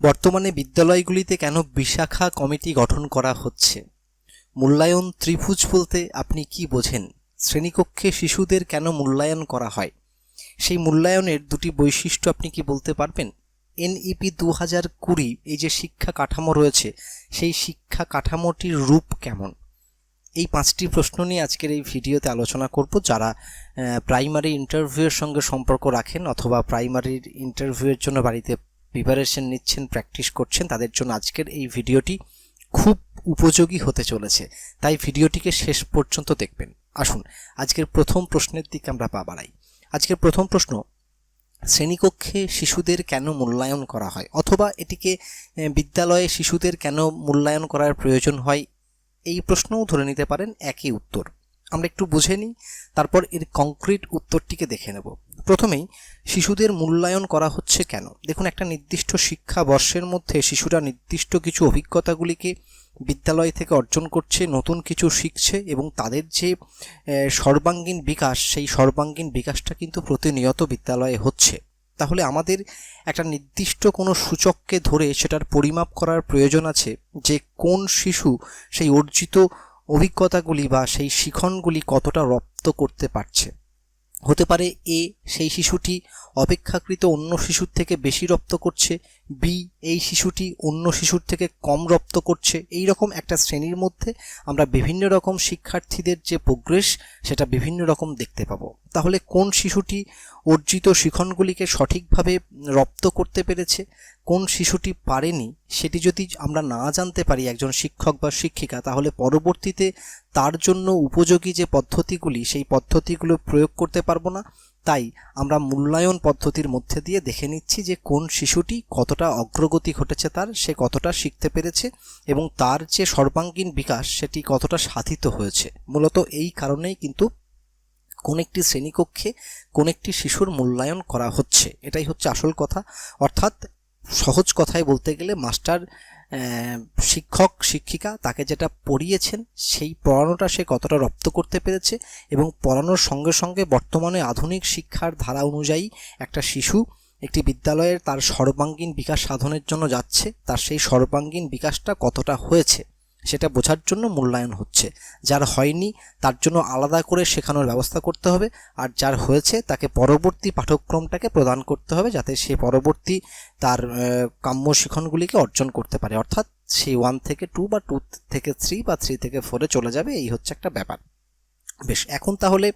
বর্তমানে বিদ্যালয়গুলিতে কেন বিশাখা কমিটি গঠন করা হচ্ছে? মূল্যায়ন ত্রিভুজ বলতে আপনি কি বোঝেন? শ্রেণীকক্ষে শিশুদের কেন মূল্যায়ন করা হয়? সেই মূল্যায়নের দুটি বৈশিষ্ট্য আপনি কি বলতে পারবেন? এনইপি দু হাজার কুড়ি, এই যে শিক্ষা কাঠামো রয়েছে, সেই শিক্ষা কাঠামোটির রূপ কেমন? এই পাঁচটি প্রশ্ন নিয়ে আজকের এই ভিডিওতে আলোচনা করব যারা প্রাইমারি ইন্টারভিউয়ের সঙ্গে সম্পর্ক রাখেন অথবা প্রাইমারির ইন্টারভিউয়ের জন্য বাড়িতে প্রিপারেশন নিচ্ছেন প্র্যাকটিস করছেন, তাদের জন্য আজকের এই ভিডিওটি খুব উপযোগী হতে চলেছে। তাই ভিডিওটিকে শেষ পর্যন্ত দেখবেন। আসুন, আজকের প্রথম প্রশ্নের দিকে আমরা পা বাড়াই। আজকের প্রথম প্রশ্ন, শ্রেণীকক্ষে শিশুদের কেন মূল্যায়ন করা হয়? অথবা এটিকে বিদ্যালয়ে শিশুদের কেন মূল্যায়ন করার প্রয়োজন হয়? এই প্রশ্নও ধরে নিতে পারেন, একই উত্তর। আমরা একটু বুঝে নিই, তারপর এর কংক্রিট উত্তরটিকে দেখে নেব। প্রথমেই, শিশুদের মূল্যায়ন করা হচ্ছে কেন? দেখুন, একটা নির্দিষ্ট শিক্ষা বর্ষের মধ্যে শিশুরা নির্দিষ্ট কিছু অভিজ্ঞতাগুলিকে বিদ্যালয় থেকে অর্জন করছে, নতুন কিছু শিখছে এবং তাদের যে সর্বাঙ্গীন বিকাশ, সেই সর্বাঙ্গীন বিকাশটা কিন্তু প্রতিনিয়ত বিদ্যালয়ে হচ্ছে। তাহলে আমাদের একটা নির্দিষ্ট কোনো সূচককে ধরে সেটার পরিমাপ করার প্রয়োজন আছে যে কোন শিশু সেই অর্জিত অভিজ্ঞতাগুলি বা সেই শিখনগুলি কতটা রপ্ত করতে পারছে? হতে পারে এ, সেই শিশুটি অপেক্ষাকৃত অন্য শিশুর থেকে বেশি রপ্ত করছে, বি, এই শিশুটি অন্য শিশুর থেকে কম রপ্ত করছে। এই রকম একটা শ্রেণির মধ্যে আমরা বিভিন্ন রকম শিক্ষার্থীদের যে প্রোগ্রেস সেটা বিভিন্ন রকম দেখতে পাবো। তাহলে কোন শিশুটি অর্জিত শিখনগুলিকে সঠিকভাবে রপ্ত করতে পেরেছে? কোন শিশুটি পারেনি সেটি যদি আমরা না জানতে পারি একজন শিক্ষক বা শিক্ষিকা, তাহলে পরবর্তীতে তার জন্য উপযোগী যে পদ্ধতিগুলি, সেই পদ্ধতিগুলো প্রয়োগ করতে পারব না। তাই আমরা মূল্যায়ন পদ্ধতির মধ্যে দিয়ে দেখে নিচ্ছি যে কোন শিশুটি কতটা অগ্রগতি ঘটেছে তার, সে কতটা শিখতে পেরেছে এবং তার যে সর্বাঙ্গীন বিকাশ, সেটি কতটা সাধিত হয়েছে। মূলত এই কারণেই কিন্তু কোন একটি শ্রেণীকক্ষে কোন একটি শিশুর মূল্যায়ন করা হচ্ছে। এটাই হচ্ছে আসল কথা। অর্থাৎ সহজ কথায় বলতে গেলে মাস্টার শিক্ষক, শিক্ষিকা তাকে যেটা পড়িয়েছেন, সেই পড়ানোটা সে কতটা রপ্ত করতে পেরেছে এবং পড়ানোর সঙ্গে সঙ্গে বর্তমানে আধুনিক শিক্ষার ধারা অনুযায়ী একটা শিশু একটি বিদ্যালয়ের তার সর্বাঙ্গীন বিকাশ সাধনের জন্য যাচ্ছে, তার সেই সর্বাঙ্গীন বিকাশটা কতটা হয়েছে। সেটা বোঝার জন্য মূল্যায়ন হচ্ছে। যার হয়নি, তার জন্য আলাদা করে শেখানোর ব্যবস্থা করতে হবে। আর যার হয়েছে, তাকে পরবর্তী পাঠ্যক্রমটাকে প্রদান করতে হবে যাতে সে পরবর্তী তার কাম্য শিখনগুলিকে অর্জন করতে পারে। অর্থাৎ সে ওয়ান থেকে টু বা টু থেকে থ্রি বা থ্রি থেকে ফোরে চলে যাবে, এই হচ্ছে একটা ব্যাপার। বেশ, এখন তাহলে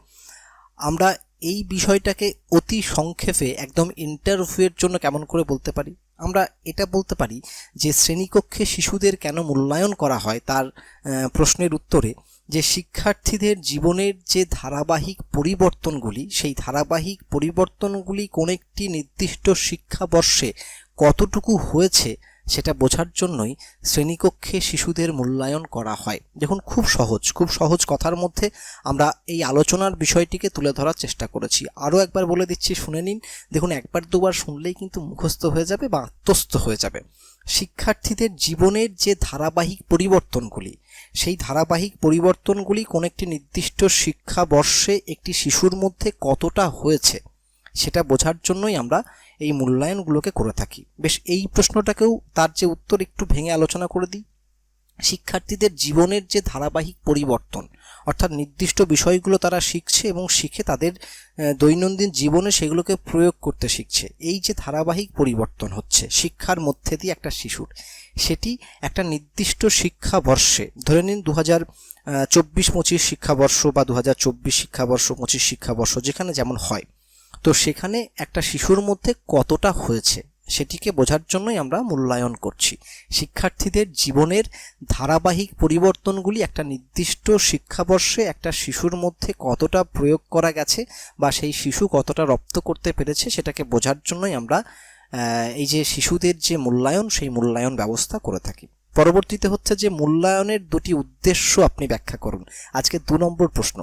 আমরা এই বিষয়টাকে অতি সংক্ষেপে একদম ইন্টারভিউয়ের জন্য কেমন করে বলতে পারি? আমরা এটা বলতে পারি যে শ্রেণীকক্ষে শিশুদের কেন মূল্যায়ন করা হয় তার প্রশ্নের উত্তরে যে শিক্ষার্থীদের জীবনের যে ধারাবাহিক পরিবর্তনগুলি, সেই ধারাবাহিক পরিবর্তনগুলি কোন একটি নির্দিষ্ট শিক্ষাবর্ষে কতটুকু হয়েছে সেটা বোঝার জন্যই শ্রেণীকক্ষে শিশুদের মূল্যায়ন করা হয়। দেখুন, খুব সহজ খুব সহজ কথার মধ্যে আমরা এই আলোচনার বিষয়টিকে তুলে ধরার চেষ্টা করেছি। আরও একবার বলে দিচ্ছি, শুনে নিন। দেখুন, একবার দুবার শুনলেই কিন্তু মুখস্থ হয়ে যাবে বা আত্মস্থ হয়ে যাবে। শিক্ষার্থীদের জীবনের যে ধারাবাহিক পরিবর্তনগুলি, সেই ধারাবাহিক পরিবর্তনগুলি কোন একটি নির্দিষ্ট শিক্ষাবর্ষে একটি শিশুর মধ্যে কতটা হয়েছে? সেটা বোঝার জন্যই আমরা এই মূল্যায়নগুলোকে করে থাকি। বেশ, এই প্রশ্নটাকেও তার যে উত্তর একটু ভেঙে আলোচনা করে দিই। শিক্ষার্থীদের জীবনের যে ধারাবাহিক পরিবর্তন, অর্থাৎ নির্দিষ্ট বিষয়গুলো তারা শিখছে এবং শিখে তাদের দৈনন্দিন জীবনে সেগুলোকে প্রয়োগ করতে শিখছে। এই যে ধারাবাহিক পরিবর্তন হচ্ছে, শিক্ষার মধ্যে দিয়ে একটা শিশুর, সেটি একটা নির্দিষ্ট শিক্ষাবর্ষে, ধরে নিন দু হাজার চব্বিশ পঁচিশ শিক্ষাবর্ষ বা দু হাজার চব্বিশ শিক্ষাবর্ষ, পঁচিশ শিক্ষাবর্ষ, যেখানে যেমন হয় তো সেখানে একটা শিশুর মধ্যে কতটা হয়েছে সেটিকে বোঝার জন্যই আমরা মূল্যায়ন করছি। শিক্ষার্থীদের জীবনের ধারাবাহিক পরিবর্তনগুলি একটা নির্দিষ্ট শিক্ষাবর্ষে একটা শিশুর মধ্যে কতটা প্রয়োগ করা গেছে বা সেই শিশু কতটা রপ্ত করতে পেরেছে সেটাকে বোঝার জন্যই আমরা এই যে শিশুদের যে মূল্যায়ন সেই মূল্যায়ন ব্যবস্থা করে থাকি। পরবর্তীতে হচ্ছে যে মূল্যায়নের দুটি উদ্দেশ্য আপনি ব্যাখ্যা করুন। আজকে দু নম্বর প্রশ্ন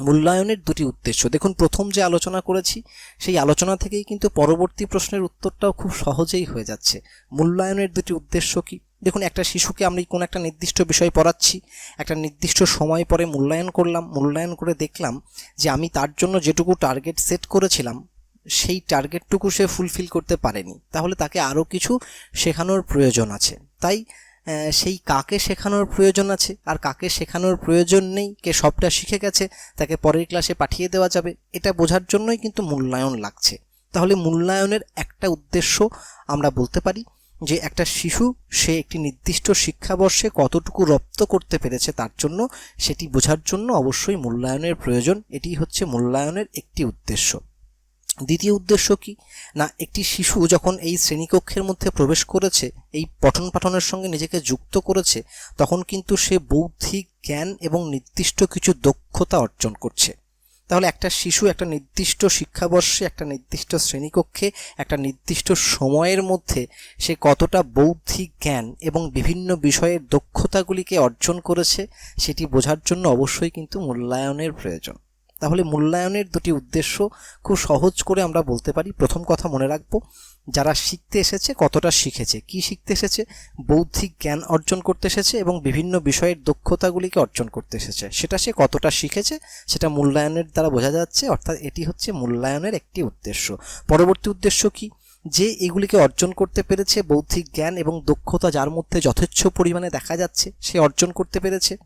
মূল্যায়নের দুটি উদ্দেশ্য। দেখুন, প্রথম যে আলোচনা করেছি, সেই আলোচনা থেকেই কিন্তু পরবর্তী প্রশ্নের উত্তরটাও খুব সহজেই হয়ে যাচ্ছে। মূল্যায়নের দুটি উদ্দেশ্য কি? দেখুন, একটা শিশুকে আমি কোনো একটা নির্দিষ্ট বিষয় পড়াচ্ছি, একটা নির্দিষ্ট সময় পরে মূল্যায়ন করলাম, মূল্যায়ন করে দেখলাম যে আমি তার জন্য যেটুকু টার্গেট সেট করেছিলাম, সেই টার্গেটটুকু সে ফুলফিল করতে পারেনি। তাহলে তাকে আরও কিছু শেখানোর প্রয়োজন আছে। তাই সেই কাকে শেখানোর প্রয়োজন আছে? আর কাকে শেখানোর প্রয়োজন নেই? কে সবটা শিখে গেছে? তাকে পরের ক্লাসে পাঠিয়ে দেওয়া যাবে? এটা বোঝার জন্যই কিন্তু মূল্যায়ন লাগছে। তাহলে মূল্যায়নের একটা উদ্দেশ্য আমরা বলতে পারি যে একটা শিশু, সে একটি নির্দিষ্ট শিক্ষাবর্ষে কতটুকু রপ্ত করতে পেরেছে তার জন্য সেটি বোঝার জন্য অবশ্যই মূল্যায়নের প্রয়োজন। এটি হচ্ছে মূল্যায়নের একটি উদ্দেশ্য। দ্বিতীয় উদ্দেশ্য কি? না, একটি শিশু যখন এই শ্রেণীকক্ষের মধ্যে প্রবেশ করেছে, এই পঠন পাঠনের সঙ্গে নিজেকে যুক্ত করেছে, তখন কিন্তু সে বৌদ্ধিক জ্ঞান এবং নির্দিষ্ট কিছু দক্ষতা অর্জন করছে। তাহলে একটা শিশু একটা নির্দিষ্ট শিক্ষাবর্ষে, একটা নির্দিষ্ট শ্রেণীকক্ষে, একটা নির্দিষ্ট সময়ের মধ্যে সে কতটা বৌদ্ধিক জ্ঞান এবং বিভিন্ন বিষয়ের দক্ষতাগুলিকে অর্জন করেছে, সেটি বোঝার জন্য অবশ্যই কিন্তু মূল্যায়নের প্রয়োজন। তাহলে মূল্যায়নের দুটি উদ্দেশ্য খুব সহজ করে আমরা বলতে পারি। প্রথম কথা মনে রাখব, যারা শিখতে এসেছে কতটা শিখেছে, কি শিখতে এসেছে, বৌদ্ধিক জ্ঞান অর্জন করতে এসেছে এবং বিভিন্ন বিষয়ের দক্ষতাগুলিকে অর্জন করতে এসেছে। সেটা সে কতটা শিখেছে, সেটা মূল্যায়নের দ্বারা বোঝা যাচ্ছে, অর্থাৎ এটি হচ্ছে মূল্যায়নের একটি উদ্দেশ্য। পরবর্তী উদ্দেশ্য কি? যে এগুলিকে অর্জন করতে পেরেছে বৌদ্ধিক জ্ঞান এবং দক্ষতা যার মধ্যে যথেচ্ছ পরিমাণে দেখা যাচ্ছে, সে অর্জন করতে পেরেছে।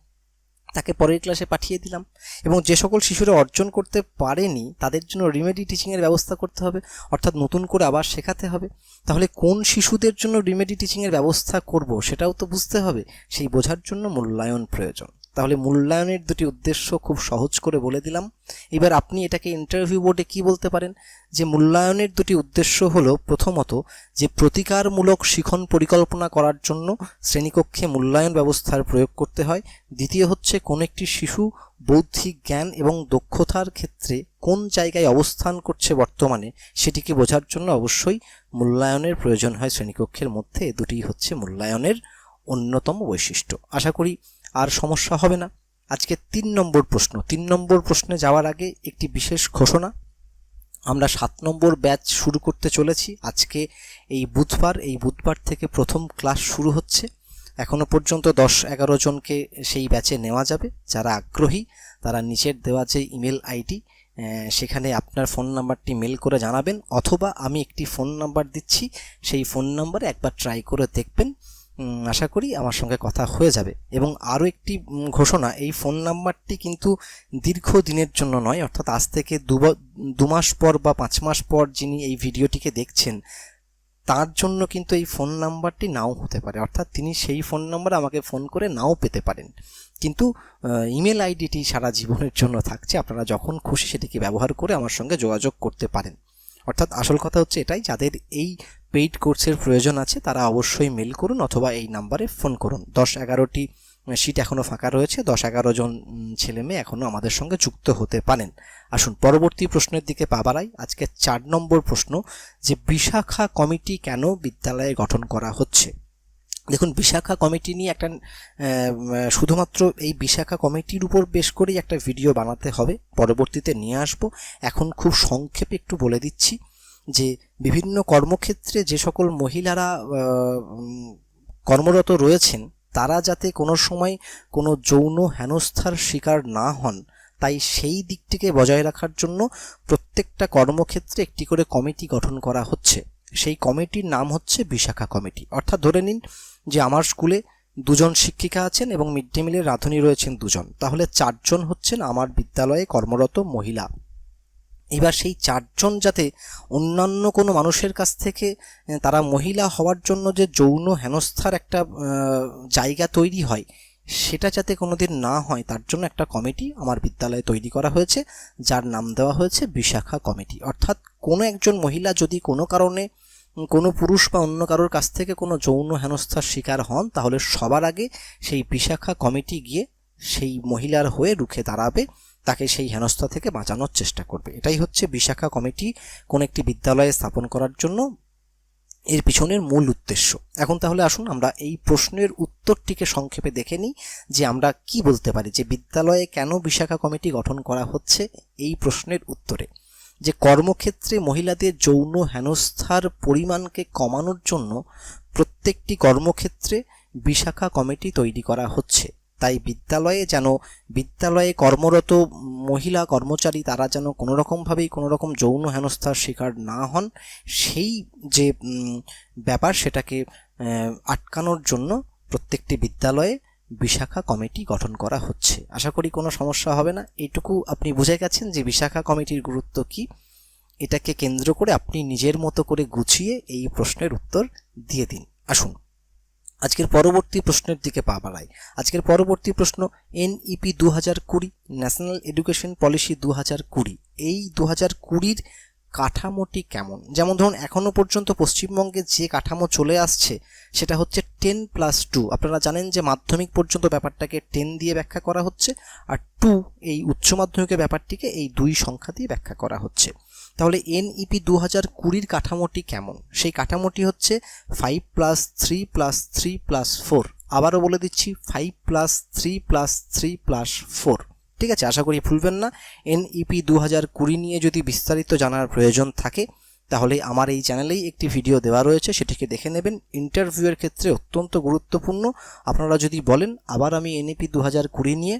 তাকে পরের ক্লাসে পাঠিয়ে দিলাম। এবং যে সকল শিশুরা অর্জন করতে পারেনি, তাদের জন্য রিমেডি টিচিংয়ের ব্যবস্থা করতে হবে, অর্থাৎ নতুন করে আবার শেখাতে হবে। তাহলে কোন শিশুদের জন্য রিমেডি টিচিংয়ের ব্যবস্থা করব, সেটাও তো বুঝতে হবে। সেই বোঝার জন্য মূল্যায়ন প্রয়োজন। তাহলে মূল্যায়নের দুটি উদ্দেশ্য খুব সহজ করে বলে দিলাম। এবার আপনি এটাকে ইন্টারভিউ বোর্ডে কি বলতে পারেন? যে মূল্যায়নের দুটি উদ্দেশ্য হলো প্রথমত যে প্রতিকারমূলক শিখন পরিকল্পনা করার জন্য শ্রেণীকক্ষে মূল্যায়ন ব্যবস্থার প্রয়োগ করতে হয়। দ্বিতীয় হচ্ছে কোন একটি শিশু বৌদ্ধিক জ্ঞান এবং দক্ষতার ক্ষেত্রে কোন জায়গায় অবস্থান করছে বর্তমানে সেটিকে বোঝার জন্য অবশ্যই মূল্যায়নের প্রয়োজন হয় শ্রেণীকক্ষের মধ্যে। দুটি হচ্ছে মূল্যায়নের অন্যতম বৈশিষ্ট্য। আশা করি আর সমস্যা হবে না। আজকে তিন নম্বর প্রশ্ন। তিন নম্বর প্রশ্নে যাওয়ার আগে একটি বিশেষ ঘোষণা। আমরা সাত নম্বর ব্যাচ শুরু করতে চলেছি। আজকে এই বুধবার এই বুধবার থেকে প্রথম ক্লাস শুরু হচ্ছে। এখনও পর্যন্ত দশ এগারো জনকে সেই ব্যাচে নেওয়া যাবে। যারা আগ্রহী, তারা নিচের দেওয়া যে ইমেল আইডি সেখানে আপনার ফোন নাম্বারটি মেল করে জানাবেন। অথবা আমি একটি ফোন নাম্বার দিচ্ছি। সেই ফোন নাম্বারে একবার ট্রাই করে দেখবেন। আশা করি আমার সঙ্গে কথা হয়ে যাবে। এবং আরও একটি ঘোষণা, এই ফোন নাম্বারটি কিন্তু দীর্ঘ দিনের জন্য নয়, অর্থাৎ আজ থেকে দু মাস পর বা পাঁচ মাস পর যিনি এই ভিডিওটিকে দেখছেন, তার জন্য কিন্তু এই ফোন নাম্বারটি নাও হতে পারে। অর্থাৎ তিনি সেই ফোন নাম্বারে আমাকে ফোন করে নাও পেতে পারেন। কিন্তু ইমেল আইডিটি সারা জীবনের জন্য থাকছে, আপনারা যখন খুশি সেটিকে ব্যবহার করে আমার সঙ্গে যোগাযোগ করতে পারেন। অর্থাৎ আসল কথা হচ্ছে এটাই, যাদের এই পেইড কোর্সের প্রয়োজন আছে, তারা অবশ্যই মেল করুন অথবা এই নাম্বারে ফোন করুন। দশ এগারোটি সিট এখনও ফাঁকা রয়েছে, দশ এগারো জন ছেলে মেয়ে এখনও আমাদের সঙ্গে যুক্ত হতে পারেন। আসুন, পরবর্তী প্রশ্নের দিকে পা বাড়াই। আজকে চার নম্বর প্রশ্ন, যে বিশাখা কমিটি কেন বিদ্যালয়ে গঠন করা হচ্ছে? দেখুন, বিশাখা কমিটি নিয়ে একটা শুধুমাত্র এই বিশাখা কমিটির উপর বেশ করেই একটা ভিডিও বানাতে হবে। পরবর্তীতে নিয়ে আসব। এখন খুব সংক্ষেপে একটু বলে দিচ্ছি। যে বিভিন্ন কর্মক্ষেত্রে যে সকল মহিলারা কর্মরত রয়েছেন, তারা যাতে কোনো সময় কোনো যৌন হেনস্থার শিকার না হন, তাই সেই দিকটিকে বজায় রাখার জন্য প্রত্যেকটা কর্মক্ষেত্রে একটি করে কমিটি গঠন করা হচ্ছে। সেই কমিটির নাম হচ্ছে বিশাখা কমিটি। অর্থাৎ ধরে নিন যে আমার স্কুলে দুজন শিক্ষিকা আছেন এবং মিড ডে মিলের রাঁধুনি রয়েছেন দুজন। তাহলে চারজন হচ্ছেন আমার বিদ্যালয়ে কর্মরত মহিলা। এবার সেই চারজন যাতে অন্যান্য কোনো মানুষের কাছ থেকে তারা মহিলা হওয়ার জন্য যে যৌন হেনস্থার একটা জায়গা তৈরি হয়, সেটা যাতে কোনোদিন না হয়, তার জন্য একটা কমিটি আমার বিদ্যালয়ে তৈরি করা হয়েছে, যার নাম দেওয়া হয়েছে বিশাখা কমিটি। অর্থাৎ কোনো একজন মহিলা যদি কোনো কারণে, কোনো পুরুষ বা অন্য কারোর কাছ থেকে কোনো যৌন হেনস্থার শিকার হন, তাহলে সবার আগে সেই বিশাখা কমিটি গিয়ে সেই মহিলার হয়ে রুখে দাঁড়াবে। তাকে সেই হেনস্থা থেকে বাঁচানোর চেষ্টা করবে। এটাই হচ্ছে বিশাখা কমিটি কোন একটি বিদ্যালয়ে স্থাপন করার জন্য এর পিছনের মূল উদ্দেশ্য। এখন তাহলে আসুন আমরা এই প্রশ্নের উত্তরটিকে সংক্ষেপে দেখে নিই যে আমরা কি বলতে পারি, যে বিদ্যালয়ে কেন বিশাখা কমিটি গঠন করা হচ্ছে এই প্রশ্নের উত্তরে। যে কর্মক্ষেত্রে মহিলাদের যৌন হেনস্থার পরিমাণকে কমানোর জন্য প্রত্যেকটি কর্মক্ষেত্রে বিশাখা কমিটি তৈরি করা হচ্ছে। তাই বিদ্যালয়ে যেন, বিদ্যালয়ে কর্মরত মহিলা কর্মচারী তারা যেন কোনো রকমভাবেই কোনো রকম যৌন হেনস্থার শিকার না হন, সেই যে ব্যাপার সেটাকে আটকানোর জন্য প্রত্যেকটি বিদ্যালয়ে বিশাখা কমিটি গঠন করা হচ্ছে। আশা করি কোনো সমস্যা হবে না। এইটুকু আপনি বুঝে গেছেন যে বিশাখা কমিটির গুরুত্ব কি। এটাকে কেন্দ্র করে আপনি নিজের মতো করে গুছিয়ে এই প্রশ্নের উত্তর দিয়ে দিন। আসুন। আজকের পরবর্তী প্রশ্নের দিকে পা বাড়াই। আজকের পরবর্তী প্রশ্ন, এনইপি দু হাজার কুড়ি, ন্যাশনাল এডুকেশন পলিসি দু হাজার কুড়ি। এই দু হাজার কুড়ির কাঠামোটি কেমন? যেমন ধরুন এখনও পর্যন্ত পশ্চিমবঙ্গে যে কাঠামো চলে আসছে, সেটা হচ্ছে টেন প্লাস টু। আপনারা জানেন যে মাধ্যমিক পর্যন্ত ব্যাপারটাকে টেন দিয়ে ব্যাখ্যা করা হচ্ছে, আর টু, এই উচ্চ মাধ্যমিকের ব্যাপারটিকে এই দুই সংখ্যা দিয়ে ব্যাখ্যা করা হচ্ছে। তাহলে এনইপি দু হাজার কুড়ির কাঠামোটি কেমন? সেই কাঠামোটি হচ্ছে five plus three plus three plus four আবারও বলে দিচ্ছি five plus three plus three plus four ঠিক আছে, আশা করি ভুলবেন না। এনইপি দু হাজার কুড়ি নিয়ে যদি বিস্তারিত জানার প্রয়োজন থাকে, তাহলে আমার এই চ্যানেলেই একটি ভিডিও দেওয়া রয়েছে, সেটিকে দেখে নেবেন। ইন্টারভিউয়ের ক্ষেত্রে অত্যন্ত গুরুত্বপূর্ণ। আপনারা যদি বলেন, আবার আমি এনইপি দু হাজার কুড়ি নিয়ে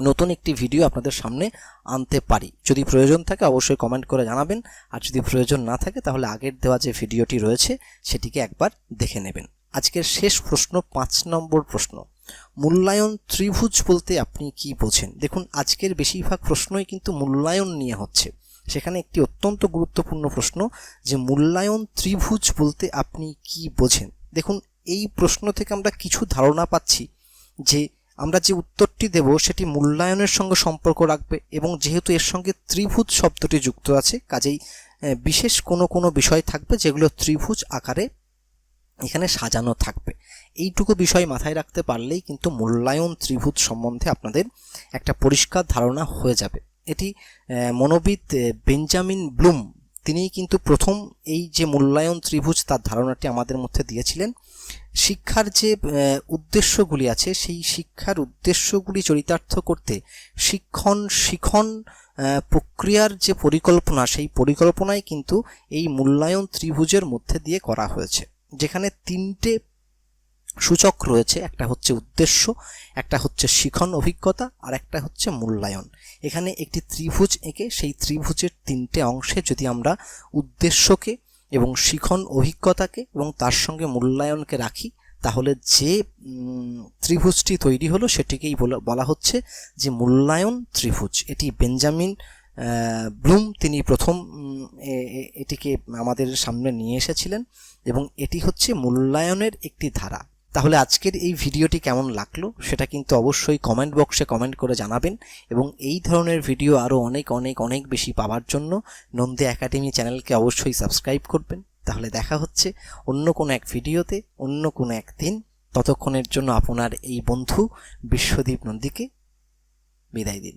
নতুন একটি ভিডিও আপনাদের সামনে আনতে পারি। যদি প্রয়োজন থাকে অবশ্যই কমেন্ট করে জানাবেন। আর যদি প্রয়োজন না থাকে তাহলে আগের দেওয়া যে ভিডিওটি রয়েছে, সেটিকে একবার দেখে নেবেন। আজকের শেষ প্রশ্ন, পাঁচ নম্বর প্রশ্ন। মূল্যায়ন ত্রিভুজ বলতে আপনি কি বোঝেন? দেখুন, আজকের বেশিরভাগ প্রশ্নই কিন্তু মূল্যায়ন নিয়ে হচ্ছে। সেখানে একটি অত্যন্ত গুরুত্বপূর্ণ প্রশ্ন, যে মূল্যায়ন ত্রিভুজ বলতে আপনি কি বোঝেন? দেখুন, এই প্রশ্ন থেকে আমরা কিছু ধারণা পাচ্ছি যে আমরা যে উত্তরটি দেব সেটি মূল্যায়নের সঙ্গে সম্পর্ক রাখবে এবং যেহেতু এর সঙ্গে ত্রিভুজ শব্দটি যুক্ত আছে, কাজেই বিশেষ কোনো কোনো বিষয় থাকবে যেগুলো ত্রিভুজ আকারে এখানে সাজানো থাকবে। এইটুকু বিষয় মাথায় রাখতে পারলেই কিন্তু মূল্যায়ন ত্রিভুজ সম্বন্ধে আপনাদের একটা পরিষ্কার ধারণা হয়ে যাবে। এটি মনোবিদ বেঞ্জামিন ব্লুম, তিনিই কিন্তু প্রথম এই যে মূল্যায়ন ত্রিভুজ তার ধারণাটি আমাদের মধ্যে দিয়েছিলেন। শিক্ষার যে উদ্দেশ্যগুলি আছে, সেই শিক্ষার উদ্দেশ্যগুলি চরিতার্থ করতে শিক্ষণ, শিখন প্রক্রিয়ার যে পরিকল্পনা, সেই পরিকল্পনাই কিন্তু এই মূল্যায়ন ত্রিভুজের মধ্যে দিয়ে করা হয়েছে। যেখানে তিনটে সূচক রয়েছে, একটা হচ্ছে উদ্দেশ্য, একটা হচ্ছে শিখন অভিজ্ঞতা, আর একটা হচ্ছে মূল্যায়ন। এখানে একটি ত্রিভুজ এঁকে, সেই ত্রিভুজের তিনটে অংশে যদি আমরা উদ্দেশ্যকে এবং শিখন অভিজ্ঞতাকে এবং তার সঙ্গে মূল্যায়নকে রাখি, তাহলে যে ত্রিভুজটি তৈরি হলো সেটিকেই বলা- হচ্ছে যে মূল্যায়ন ত্রিভুজ। এটি বেঞ্জামিন ব্লুম তিনি প্রথম এটিকে আমাদের সামনে নিয়ে এসেছিলেন এবং এটি হচ্ছে মূল্যায়নের একটি ধারা। তাহলে আজকের এই ভিডিওটি কেমন লাগল সেটা কিন্তু অবশ্যই কমেন্ট বক্সে কমেন্ট করে জানাবেন এবং এই ধরনের ভিডিও আরও অনেক অনেক অনেক বেশি পাওয়ার জন্য নন্দে একাডেমি চ্যানেলকে অবশ্যই সাবস্ক্রাইব করবেন। তাহলে দেখা হচ্ছে অন্য কোনো এক ভিডিওতে অন্য কোনো এক দিন। ততক্ষণের জন্য আপনার এই বন্ধু বিশ্বদীপ নন্দীকে বিদায় দিন।